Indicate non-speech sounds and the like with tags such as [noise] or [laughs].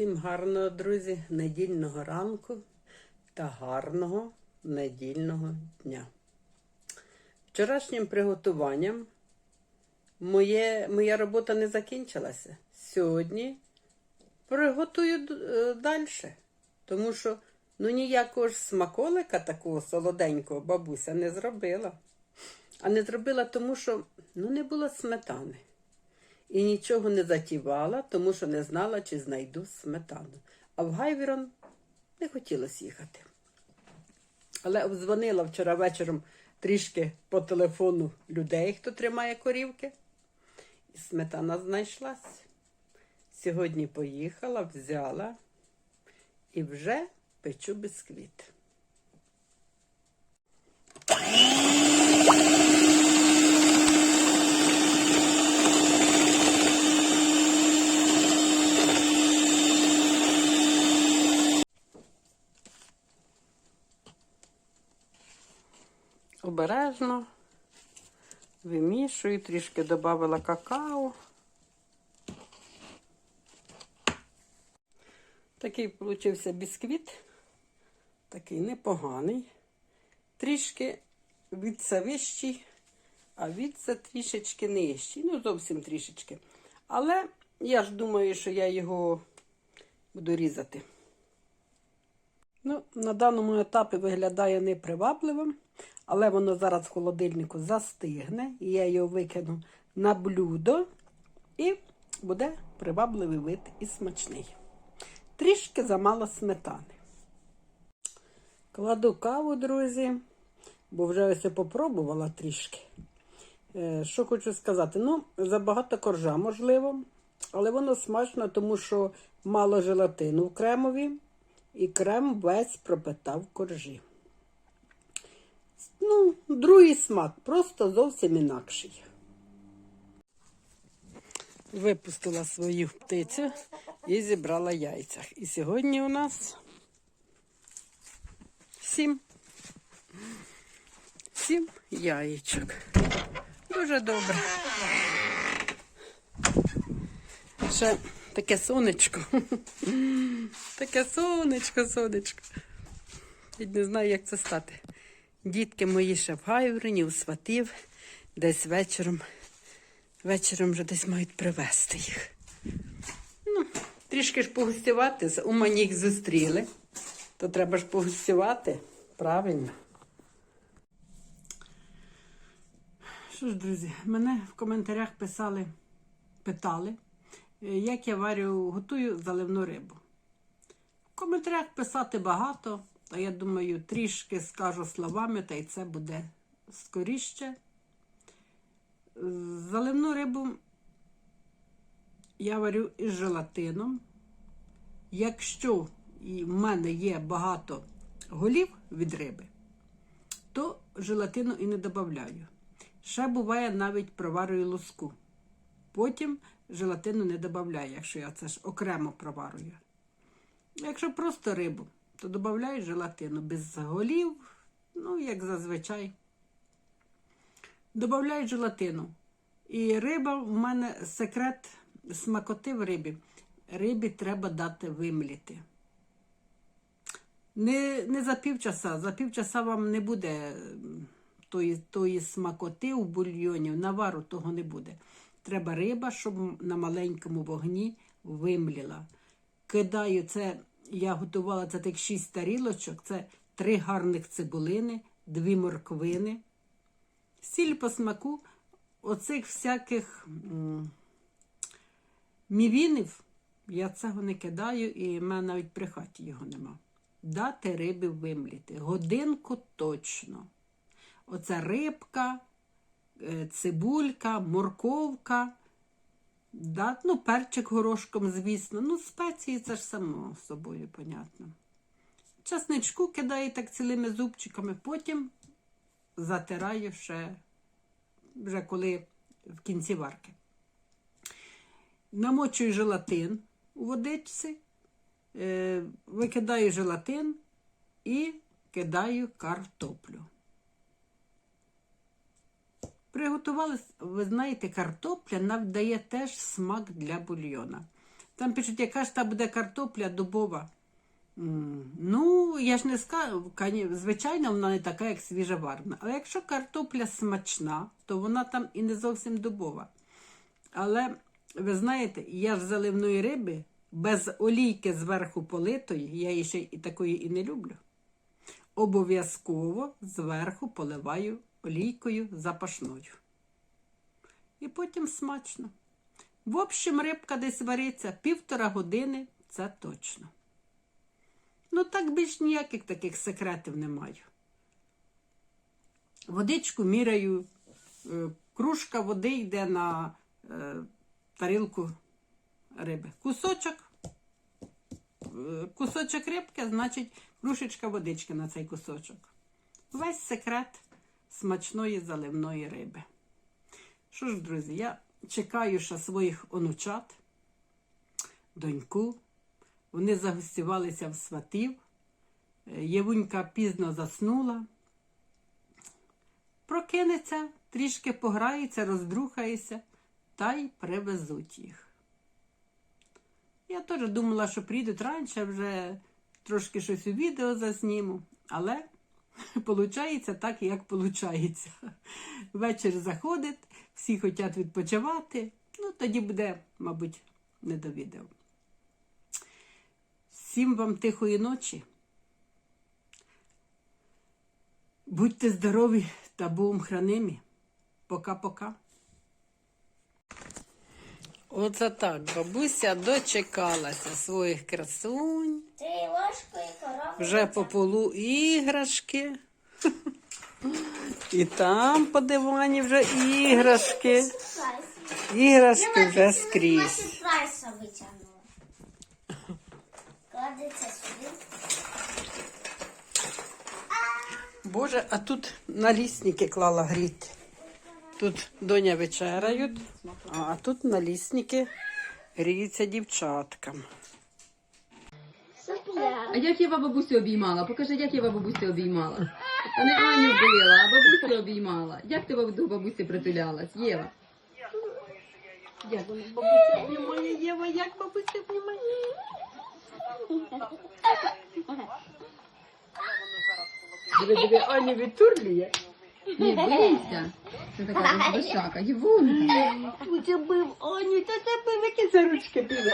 Всім гарного, друзі, недільного ранку та гарного недільного дня. Вчорашнім приготуванням моє, моя робота не закінчилася. Сьогодні приготую далі. Тому що ну, ніякого ж смаколика такого солоденького бабуся не зробила. А не зробила тому, що ну, не було сметани. І нічого не затівала, тому що не знала, чи знайду сметану. А в Гайвірон не хотілося їхати. Але обдзвонила вчора вечором трішки по телефону людей, хто тримає корівки. І сметана знайшлась. Сьогодні поїхала, взяла і вже печу бісквіт. Обережно вимішую, трішки додавала какао. Такий получився бісквіт, такий непоганий. Трішки від це вищий, а від це трішечки нижчий. Ну, зовсім трішечки. Але я ж думаю, що я його буду різати. Ну, на даному етапі виглядає непривабливим, але воно зараз в холодильнику застигне, і я його викину на блюдо, і буде привабливий вид і смачний. Трішки замало сметани. Кладу каву, друзі, бо вже ось я попробувала трішки. Е, Що хочу сказати? Ну, забагато коржа, можливо, але воно смачно, тому що мало желатину в кремові, і крем весь пропитав коржі. Ну, другий смак, просто зовсім інакший. Випустила свою птицю і зібрала яйця. І сьогодні у нас сім. Сім яєчок. Дуже добре. Ще таке сонечко. Таке сонечко, сонечко. Я не знаю, як це стати. Дітки мої ще в Гайврині, у сватів, десь вечором. Вечором вже десь мають привезти їх. Ну, трішки ж погостювати, у мені їх зустріли. То треба ж погостювати. Правильно. Що ж, друзі, мене в коментарях писали, питали, е, як я варю, готую заливну рибу. В коментарях писати багато, а я думаю, трішки скажу словами, та й це буде скоріше. Заливну рибу я варю із желатином. Якщо в мене є багато голів від риби, то желатину і не додаю. Ще буває, навіть проварюю лоску. Потім желатину не додаю, якщо я це ж окремо проварюю. Якщо просто рибу, то додаю желатину без голів, ну, як зазвичай. Добавляю желатину. І риба в мене секрет смакоти в рибі. Рибі треба дати вимліти. Не не за півчаса. За півчаса вам не буде тої, тої смакоти у бульйоні, навару того не буде. Треба риба, щоб на маленькому вогні вимліла. Кидаю це, я готувала це так 6 тарілочок, це три гарних цибулини, дві морквини. Сіль по смаку оцих всяких мівінів, я цього не кидаю, і в мене навіть при хаті його нема. Дати риби вимліти. Годинку точно. Оця рибка, е, цибулька, морковка, да, ну, перчик горошком, звісно. Ну, спеції це ж само собою, понятно. Часничку кидаю так цілими зубчиками, потім затираю ще, вже коли в кінці варки. Намочую желатин у водичці, е, викидаю желатин і кидаю картоплю. Приготували, ви знаєте, картопля нам дає теж смак для бульйона. Там пишуть, яка ж та буде картопля дубова. Ну, я ж не скажу, звичайно, вона не така, як свіжоварна. Але якщо картопля смачна, то вона там і не зовсім дубова. Але ви знаєте, я ж заливної риби без олійки зверху политої, я її ще і такої і не люблю. Обов'язково зверху поливаю олійкою запашною. І потім смачно. В общем, рибка десь вариться півтора години, це точно. Ну, так більш ніяких таких секретів не маю. Водичку міряю, е, кружка води йде на е, тарілку риби. Кусочок, е, кусочок рибки, значить, кружечка водички на цей кусочок. Весь секрет смачної заливної риби. Що ж, друзі, я чекаю ще своїх онучат, доньку. Вони загостювалися в сватів. Євунька пізно заснула. Прокинеться, трішки пограється, роздрухається, та й привезуть їх. Я теж думала, що прийдуть раніше, вже трошки щось у відео засніму, але [laughs] виходить так, як виходить. Вечір заходить, всі хочуть відпочивати, ну тоді буде, мабуть, не до відео. Всім вам тихої ночі. Будьте здорові та Богом хранимі. Пока-пока. Оце так, бабуся дочекалася своїх красунь. Ти корову. Вже по полу іграшки. І там по дивані вже іграшки. Іграшки вже скрізь. Боже, а тут налісники клала гріти. Тут доня вечеряють, а тут налісники гріються дівчаткам. А як я бабусю обіймала? Покажи, як я бабусю обіймала. А не Аню била, а бабусю обіймала. Як ти до бабусі притулялась? Єва? Як вона бабуся обнімає, Єва, як бабуся обнімає? Диви, диви, Аню відтурлює. Не бийся. Це така вишака. Євунка. Тут бив Аню, та тебе які за ручки били.